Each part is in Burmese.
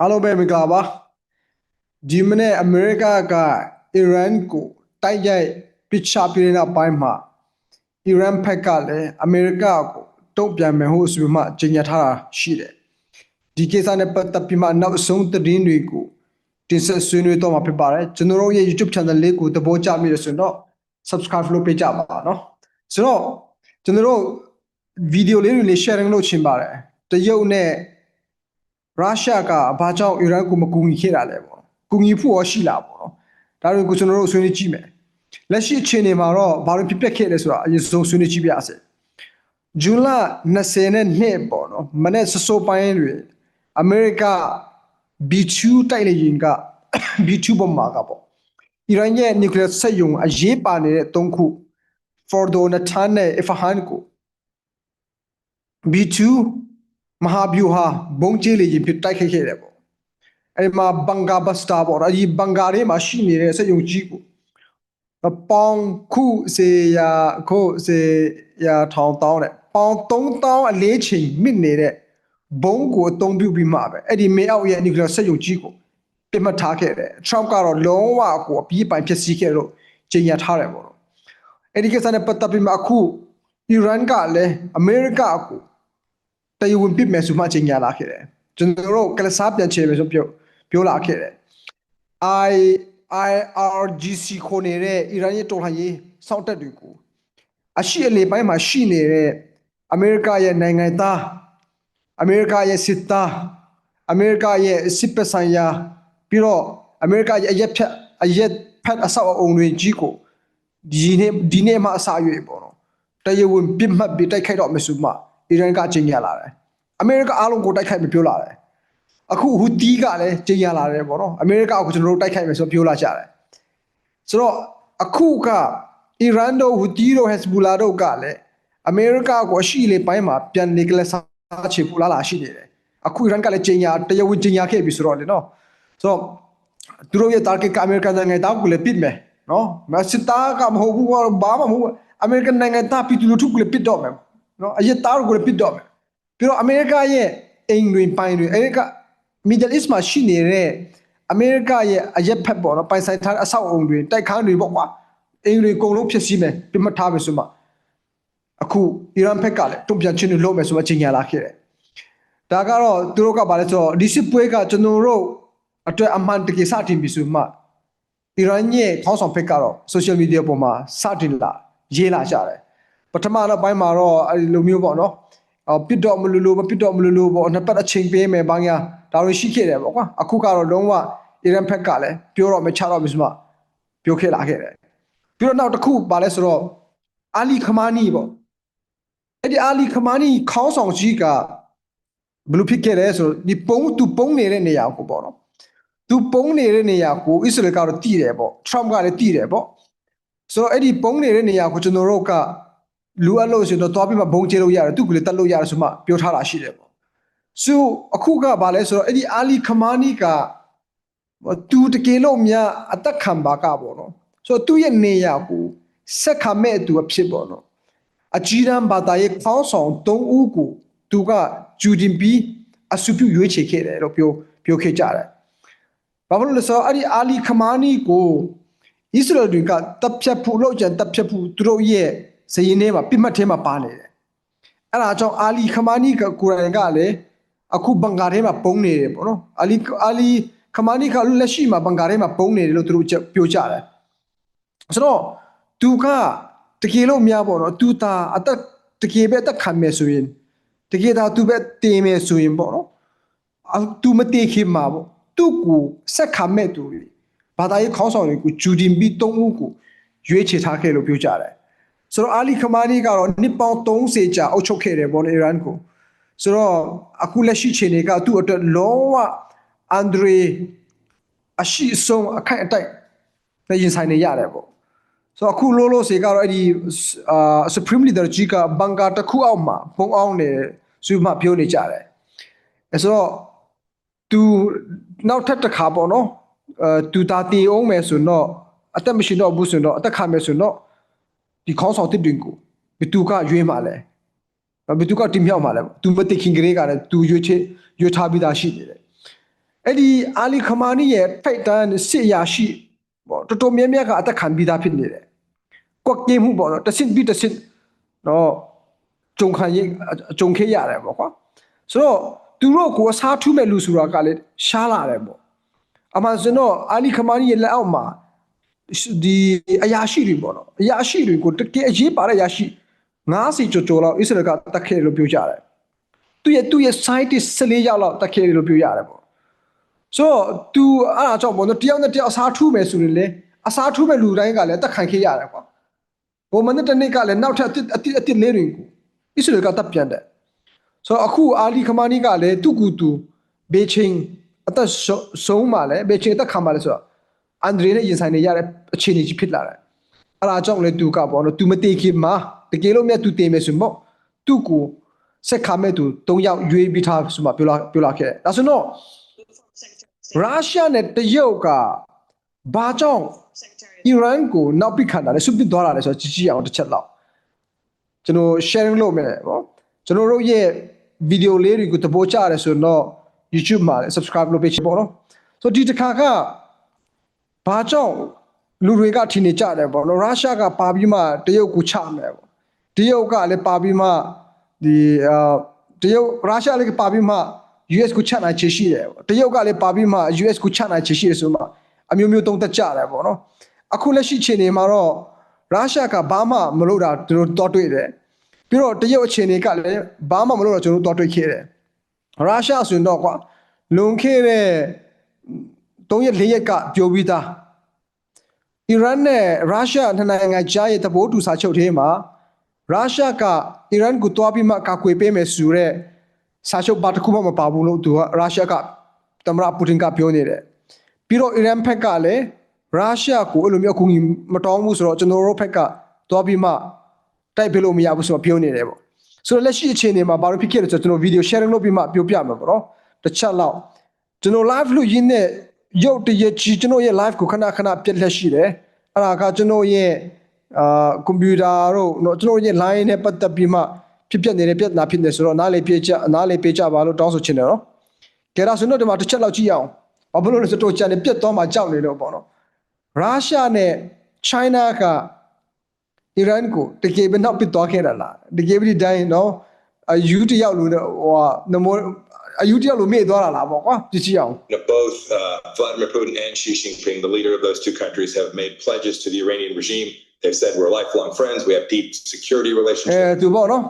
အားလုံးပဲမင်္ဂလာပါဒီမနေ့အမေရိကကအီရန်ကိုတိုက်ရိုက်ပစ်ချပြတဲ့နောက်ပိုင်းမှာအီရန်ဘက်ကလည်းအမေရိကကိုတုံ့ပြန်မယ်ဟုဆိုပြီးမှကြေညာထားတာရှိတယ်ဒီကိစ္စနဲ့ပတ်သက်ပြီးမှနောက်ဆုံးသတင်းတွေကိုတင်ဆက်ဆွေးနွေးတော့မှာဖြစ်ပါတယ်ကျွန်တော်တို့ရဲ့ YouTube channel လေးကိုသဘောကျမိတယ်ဆိုရင်တော့ subscribe လုပ်ပေးကြပါနော်ဆိုတော့ကျွန်တော်တို့ဗီဒီယိုလေးတွေလေး sharing လုပ်ချင်ပါတယ်တရုတ်နဲ့ ရုရှားကဘာကြောင့်အီရန်ကိုမကူညီခဲ့တာလဲပေါ့ကူညီဖို့ရောရှိလားပေါ့နော်ဒါတွေကိုကျွန်တော်တို့ဆွေးနွေးကြည့်မယ်လက်ရှိအခြေအနေမှာတော့ဘာလို့ဖြစ်ပျက်ခဲ့လဲဆိုတာအရင်ဆုံးဆွေးနွေးကြည့်ပြရစေဇွန်လ20နဲ့နှစ်ပေါ့နော်မနေ့စစိုးပိုင်းတွေအမေရိက B2 တိုက်လေယာဉ်က B2 bomb မှာကပေါ့အီရန်ရဲ့ nuclear စက်ရုံအရေးပါနေတဲ့၃ခု Fordo Natanz နဲ့ Isfahan ကို B2 မဟာဗျူဟာဘုံကျဲလေရင်ဖြစ်တိုက်ခိုက်ခဲ့တယ်ပေါ့အဲ့ဒီမှာဘန်ဂါဘတ်စတာပေါ့အဲ့ဒီဘန်ဂါထဲမှာရှိနေတဲ့စက်ရုံကြီးကိုပေါင်ခုစေယာခုစေယာထောင်တောင်းတဲ့ပေါင်3000အလေးချိန်မြင့်နေတဲ့ဘုံကိုအသုံးပြုပြီးမှပဲအဲ့ဒီမေအောက်ရဲ့နျူကလ িয়ার စက်ရုံကြီးကိုပြစ်မှတ်ထားခဲ့တယ် Trump ကတော့လုံးဝကိုအပြီးပိုင်ဖြစ်စီခဲ့လို့ကြေညာထားတယ်ပေါ့နော်အဲ့ဒီကိစ္စနဲ့ပတ်သက်ပြီးမှအခုအီရန်ကလည်းအမေရိကကို တရားဝင်ပြစ်မယ်ဆိုမှအချိန်ညာလာခဲ့တယ်ကျွန်တော်တို့ကလစားပြန်ချေမယ်ဆိုပြောပြောလာခဲ့တယ် I IRGC ခေါ်နေတဲ့အီရန်ရဲ့တော်လှန်ရေးစောင့်တပ်တွေကိုအရှိအလေပိုင်းမှာရှိနေတဲ့အမေရိကရဲ့နိုင်ငံသားအမေရိကရဲ့စစ်သားအမေရိကရဲ့စစ်ပဆိုင်ရာပြီးတော့အမေရိကရဲ့အရက်ဖြတ်အရက်ဖတ်အဆောက်အအုံတွေကြီးကိုဒီနေ့ဒီနေ့မှအစာရွေးပေါ့နော်တရားဝင်ပြစ်မှတ်ပြီးတိုက်ခိုက်တော့မယ်ဆိုမှ အီရန်ကကြေညာလာတယ်အမေရိကအားလုံးကိုတိုက်ခိုက်မပြောလာတယ်အခုဟူတီကလည်းကြေညာလာတယ်ပေါ့နော်အမေရိကကိုကျွန်တော်တို့တိုက်ခိုက်မယ်ဆိုပြောလာကြတယ်ဆိုတော့အခုကအီရန်တို့ဟူတီတို့ဟက်ဇ်ဘူလာတို့ကလည်းအမေရိကကိုအရှိလေပိုင်းမှာပြန်နေကလစားချေပူလာလာရှိနေတယ်အခုအီရန်ကလည်းကြေညာတရားဝင်ကြေညာခဲ့ပြီဆိုတော့လေနော်ဆိုတော့သူတို့ရဲ့ target ကအမေရိကန်နိုင်ငံသားကိုလည်းပစ်မယ်နော်မစစ်သားကမဟုတ်ဘူးဘာမှမဟုတ်ဘူးအမေရိကန်နိုင်ငံသားပြည်သူလူထုကိုလည်းပစ်တော့မယ် နော်အရက်သားကိုလည်းပစ်တော့မယ်ပြီးတော့အမေရိကရဲ့အိမ်တွေပိုင်တွေအမေရိက Middle East မှာရှိနေတဲ့အမေရိကရဲ့အရက်ဖက်ပေါ့နော်ပိုင်ဆိုင်ထားတဲ့အဆောက်အုံတွေတိုက်ခန်းတွေပေါ့ကွာအိမ်တွေအကုန်လုံးဖျက်ဆီးမယ်ပြမထားမယ်ဆိုမှအခုအီရန်ဘက်ကလည်းတုံ့ပြန်ခြင်းတွေလုပ်မယ်ဆိုမှချိန်ညာလာခဲ့တယ်ဒါကတော့သူတို့ကဘာလဲဆိုတော့ဒီစစ်ပွဲကကျွန်တော်တို့အတွက်အမှန်တကယ်စတင်ပြီဆိုမှအီရန်ရဲ့ခေါင်းဆောင်ဘက်ကတော့ social media ပေါ်မှာစတင်လာရေးလာကြတယ် ပထမတော့ပိုင်းမှာတော့အဲဒီလိုမျိုးပေါ့နော်အော်ပစ်တော့မလို့လို့မပစ်တော့မလို့လို့ပေါ့နှစ်ပတ်အချိန်ပေးမယ်ဘာညာဒါတွေရှိခဲ့တယ်ပေါ့ကွာအခုကတော့လုံးဝအီရန်ဘက်ကလည်းပြောတော့မချတော့ဘူးဆိုမှပြောခဲ့လာခဲ့တယ်ပြီးတော့နောက်တစ်ခုပါလဲဆိုတော့အာလီခမာနီပေါ့အဲ့ဒီအာလီခမာနီခေါင်းဆောင်ကြီးကဘယ်လိုဖြစ်ခဲ့လဲဆိုတော့ဒီပုံသူပုံနေတဲ့နေရာကိုပေါ့နော်သူပုံနေတဲ့နေရာကိုအစ္စရေးကတော့တည်တယ်ပေါ့ Trump ကလည်းတည်တယ်ပေါ့ဆိုတော့အဲ့ဒီပုံနေတဲ့နေရာကိုကျွန်တော်တို့က လူအပ်လို့ဆိုတော့တွားပြီးမှဘုံကျဲလို့ရတယ်သူကလည်းတက်လို့ရတယ်ဆိုမှပြောထားတာရှိတယ်ပေါ့ဆိုအခုကဘာလဲဆိုတော့အဲ့ဒီအာလီခမာနီကသူတကယ်လို့များအသက်ခံပါကပေါ့နော်ဆိုတော့သူ့ရဲ့နေရာကိုဆက်ခံမဲ့သူအဖြစ်ပေါ့နော်အကြီးတန်းဘာသာရေးခေါင်းဆောင်၃ဦးကိုသူကဂျူဒင်ပီအစုပြုရွေးချယ်ခဲ့တယ်လို့ပြောပြောခဲ့ကြတယ်ဘာလို့လဲဆိုတော့အဲ့ဒီအာလီခမာနီကိုဣသရေလတွေကတပ်ဖြတ်ဖို့လောက်ကြံတပ်ဖြတ်ဖို့သူတို့ရဲ့ စရင်ထဲမှာပြစ်မှတ်ထဲမှာပါနေတယ်အဲ့ဒါကြောင့်အာလီခမာနီကကိုရိုင်ကလည်းအခုဘင်္ဂါထဲမှာပုံနေတယ်ပေါ့နော်အာလီအာလီခမာနီကလက်ရှိမှာဘင်္ဂါထဲမှာပုံနေတယ်လို့သူတို့ပြောကြတယ်ဆိုတော့သူကတကယ်လို့များပေါ့နော်သူတာအသက်တကယ်ပဲအသက်ခံမယ်ဆိုရင်တကယ်သာသူပဲတင်မယ်ဆိုရင်ပေါ့နော်အသူမတေခင်မှာပေါ့သူ့ကိုဆက်ခံမဲ့သူတွေဘာသာရေးခေါင်းဆောင်တွေကိုဂျူဒင်ဘီ၃ဦးကိုရွေးချယ်ထားခဲ့လို့ပြောကြတယ် ဆိုတော့အာလီခမာနီကတော့နှစ်ပေါင်း30ကြာအုပ်ချုပ်ခဲ့တယ်ပေါ့လေအီရန်ကိုဆိုတော့အခုလက်ရှိချိန်တွေကသူ့အတွက်လုံးဝအန်ဒရီအရှိဆုံးအခိုက်အတိုက်နဲ့ရင်ဆိုင်နေရတယ်ပေါ့ဆိုတော့အခုလိုလိုစေကတော့အဲ့ဒီအာ supreme leader ကြီးကဘန်ကာတစ်ခုအောက်မှာပုံအောင်နေဆိုမှပြောနေကြတယ်အဲဆိုတော့သူနောက်ထပ်တစ်ခါပေါ့နော်အဲသူတာတီအောင်မယ်ဆိုတော့အသက်မရှိတော့ဘူးဆိုတော့အသက်ခံမယ်ဆိုတော့ ဒီခေါင်းဆောင်တစ်တွင်ကိုဘသူကရွေးမှလဲဘသူကတင်မြောက်မှလဲသူမသိခင်ကလေးကလည်းသူရွေးချရွေးထားပြီးသားရှိနေတယ်အဲ့ဒီအာလီခမာနီရဲ့ထိုက်တန်းစစ်အရာရှိပေါ့တော်တော်များများကအသက်ခံပြီးသားဖြစ်နေတယ်ကွက်ပြေးမှုပေါ့နော်တစ်စင်ပြီးတစ်စင်နော်ဂျုံခံရင်ဂျုံခေးရတယ်ပေါ့ကွာဆိုတော့သူတို့ကိုအစားထူးမဲ့လူဆိုတာကလည်းရှားလာတယ်ပေါ့အမှန်စင်တော့အာလီခမာနီရဲ့လက်အောက်မှာ ဒီအရာရှိတွေပေါ့နော်အရာရှိတွေကိုတကယ်အရေးပါတဲ့အရာရှိ90ကျော်ကျော်လောက်အစ္စရေးကတက်ခဲ့တယ်လို့ပြောကြတယ်သူရဲ့သူရဲ့ scientist 14ယောက်လောက်တက်ခဲ့တယ်လို့ပြောရတယ်ပေါ့ဆိုတော့ तू အဲ့အကြောင်းပေါ့နော်တယောက်နဲ့တယောက်အစားထူးမယ်ဆိုရင်လေအစားထူးမဲ့လူတိုင်းကလည်းတက်ခံခဲ့ရတယ်ကွာဘုံမနဲ့တနေ့ကလည်းနောက်ထပ်အတစ်အတစ်အတစ်လေးတွေကိုဣစရေလကတပ်ပြန်တယ်ဆိုတော့အခုအာလီခမာနီကလည်းသူ့ကူတူဘေချင်းအသက်ဆုံးမှလည်းဘေချင်းအသက်ခံမှလည်းဆိုတော့ အန်ဒရီနဲ့ရင်ဆိုင်နေရတဲ့အခြေအနေကြီးဖြစ်လာတယ်အဲ့ဒါကြောင့်လေသူကပေါ့နော် तू မတေခင်မှာတကယ်လို့မြတ် तू တေမယ်ဆိုရင်ပေါ့သူ့ကိုဆက်ခါမဲ့သူ၃ယောက်ရွေးပြီးထားဆိုမှပြောလာပြောလာခဲ့တယ်ဒါဆိုတော့ရုရှားနဲ့တရုတ်ကဘာကြောင့်အီရန်ကိုနောက်ပိတ်ခံတာလဲဆုပစ်သွားတာလဲဆိုတော့ကြည့်ကြည့်အောင်တစ်ချက်လောက်ကျွန်တော် sharing လုပ်မယ်ပေါ့ကျွန်တော်တို့ရဲ့ဗီဒီယိုလေးတွေကိုသဘောကျရတယ်ဆိုတော့ YouTube မှာလည်း subscribe လုပ်ပေးချင်ပေါ့နော်ဆိုတော့ဒီတစ်ခါက ဘာကြောင့်လူတွေကထင်နေကြတယ်ပေါ့နော်ရုရှားကပါပြီးမှတရုတ်ကိုချမယ်ပေါ့တရုတ်ကလည်းပါပြီးမှဒီအာတရုတ်ရုရှားလည်းပါပြီးမှ US ကိုချနိုင်ချေရှိတယ်ပေါ့တရုတ်ကလည်းပါပြီးမှ US ကိုချနိုင်ချေရှိတယ်ဆိုမှအမျိုးမျိုးတုံးသက်ကြတယ်ပေါ့နော်အခုလက်ရှိချိန်နေမှာတော့ရုရှားကဘာမှမလုပ်တာသူတို့တော့တွေ့တယ်ပြီးတော့တရုတ်အခြေအနေကလည်းဘာမှမလုပ်တော့ကျွန်တော်တို့တော့တွေ့ခဲ့တယ်ရုရှားဆိုရင်တော့ကွာလွန်ခဲ့တဲ့ 3ရက်4ရက်ကပြောပြီးသားအီရန်နဲ့ရုရှားနှစ်နိုင်ငံကြားရဲ့သဘောတူစာချုပ်ထဲမှာရုရှားကအီရန်ကိုတွားပြီးမှကာကွယ်ပေးမယ်ဆိုတဲ့စာချုပ်ပါတစ်ခုမှမပါဘူးလို့သူကရုရှားကသမ္မတပူတင်ကပြောနေတယ်ပြီးတော့အီရန်ဘက်ကလည်းရုရှားကိုအဲ့လိုမျိုးအကူအညီမတောင်းဘူးဆိုတော့ကျွန်တော်တို့ဘက်ကသွားပြီးမှတိုက်ပေးလို့မရဘူးဆိုတော့ပြောနေတယ်ပေါ့ဆိုတော့လက်ရှိအခြေအနေမှာဘာလို့ဖြစ်ခဲ့လဲဆိုတော့ကျွန်တော်ဗီဒီယို sharing လုပ်ပြီးမှပြောပြမှာပေါ့နော်တစ်ချက်လောက်ကျွန်တော် live လို့ရင်းနဲ့ ရုပ်တရက်ကြီးကျွန်တော်ရဲ့ live ကိုခဏခဏပြက်လက်ရှိတယ်အဲ့ဒါကကျွန်တော်ရဲ့အာကွန်ပျူတာတို့ကျွန်တော်ရဲ့ line နဲ့ပတ်သက်ပြီးမှဖြစ်ပြနေတဲ့ပြဿနာဖြစ်နေဆိုတော့နားလေပြေချနားလေပြေချပါလို့တောင်းဆိုချင်တယ်နော်ကဲဒါဆိုတော့ဒီမှာတစ်ချက်လောက်ကြည့်ရအောင်ဘာဖြစ်လို့လဲဆိုတော့ချန်နေပြတ်သွားမှကြောက်နေတော့ပေါ့နော်ရုရှားနဲ့ China ကအီရန်ကိုတကယ်ပဲနောက်ပစ်သွားခဲ့တာလားတကယ်ပဲဒီတိုင်းနော်အယူတယောက်လူနဲ့ဟိုနမို အယူတယောက်လို့မေ့သွားတာလားပေါ့ကွာကြည့်ကြည့်အောင် You know, both uh, Vladimir Putin and Xi Jinping, the leader of those two countries, have made pledges to the Iranian regime. They've said we're lifelong friends. We have deep security အဲ relationships. သူပေါ့နော်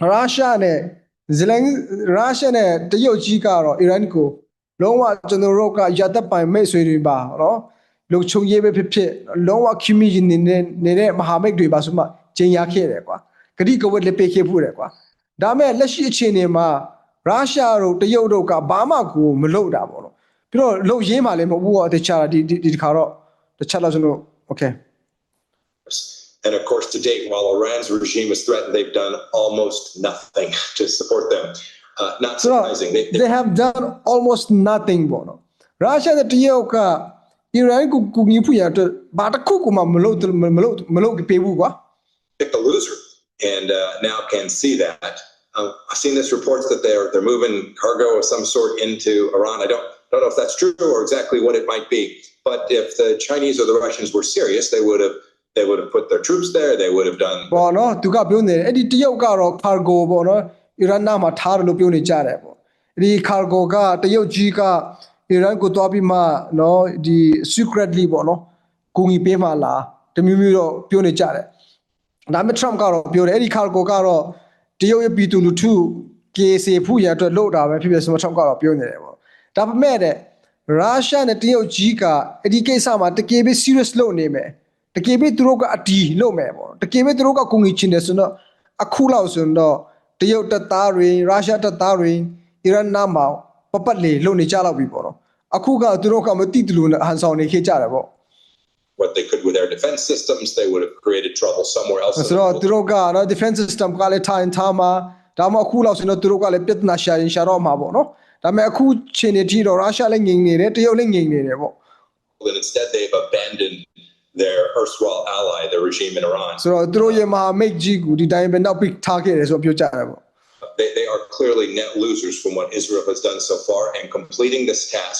ရုရှားနဲ့ဇလန်ရုရှားနဲ့တရုတ်ကြီးကတော့အီရန်ကိုလုံးဝကျွန်တော်တို့ကရသက်ပိုင်မိတ်ဆွေတွေပါနော်လုံချုံရေးပဲဖြစ်ဖြစ်လုံးဝခီမီနေတဲ့နေတဲ့မဟာမိတ်တွေပါဆိုမှကျင်ရခဲ့တယ်ကွာဂတိကဝတ်လက်ပေးခဲ့ဖို့တယ်ကွာဒါမဲ့လက်ရှိအခြေအနေမှာ ရုရှားတို့တရုတ်တို့ကဘာမှကိုမလုပ်တာပေါ့နော်ပြီးတော့လုံရင်းမှလည်းမဟုတ်ဘူးတော့တခြားဒီဒီဒီတစ်ခါတော့တခြားတော့ကျွန်တော် okay And of course, to date, while Iran's regime is threatened, they've done almost nothing to support them. Uh, not So surprising. They, they have done almost nothing ပေါ့နော်ရုရှားနဲ့တရုတ်ကအီရန်ကိုကူညီဖို့ရတဲ့ဘာတစ်ခုမှမလုပ်မလုပ်မလုပ်ပေးဘူးကွာ picked a loser and uh, now can see that. Um, I've seen this reports that they're they're moving cargo of some sort into Iran. I don't don't know if that's true or exactly what it might be. But if the Chinese or the Russians were serious, they would have they would have put their troops there. They would have done ပေါ့နော်သူကပြောနေတယ်အဲ့ဒီတရုတ်ကတော့ cargo ပေါ့နော်အီရန်နာမှာထားတယ်လို့ပြောနေကြတယ်ပေါ့အဲ့ဒီ cargo ကတရုတ်ကြီးကအီရန်ကိုတွားပြီးမှနော်ဒီ secretly ပေါ့နော်ကူညီပေးမှလားတမျိုးမျိုးတော့ပြောနေကြတယ်ဒါပေမဲ့ Trump ကတော့ပြောတယ်အဲ့ဒီ cargo ကတော့ တရုတ်ရဲ့ပြည်သူလူထုကေစီဖူရအတွက်လို့တာပဲဖြစ်ဖြစ်ဆိုမှ Trump ကတော့ပြောနေတယ်ပေါ့ဒါပေမဲ့တဲ့ရုရှားနဲ့တရုတ်ကြီးကအဲ့ဒီကိစ္စမှာတကယ်ပဲ serious လုပ်နေမယ်တကယ်ပဲသူတို့ကအတီးလုပ်မယ်ပေါ့တကယ်ပဲသူတို့ကကုငီချင်းတယ်ဆိုတော့အခုလောက်ဆိုတော့တရုတ်တပ်သားတွေရုရှားတပ်သားတွေအီရန်နာမှာပပတ်လေလုံနေကြတော့ပြီပေါ့နော်အခုကသူတို့ကမတိတလူနဲ့ဟန်ဆောင်နေခဲ့ကြတယ်ပေါ့ what they could with their defense systems. They would have created trouble somewhere else. in ဆို the တော့ world. သူတို့ကနော် defense system ကလည်းထိုင်ထားမှာဒါမှအခုလောက်ဆိုတော့သူတို့ကလည်းပြဿနာရှာရင်ရှာတော့မှာပေါ့နော်ဒါပေမဲ့အခုချိန်နေထိတော့ရုရှားလည်းငြိမ်နေတယ်တရုတ်လည်းငြိမ်နေတယ်ပေါ့ And instead, they've abandoned their erstwhile ally, the regime in Iran. ဆိုတော့သူတို့ရဲ့မဟာမိတ်ကြီးကိုဒီတိုင်းပဲနောက်ပြီးထားခဲ့တယ်ဆိုတော့ပြောကြတယ်ပေါ့ they, they are clearly net losers from what Israel has done so far. And completing this task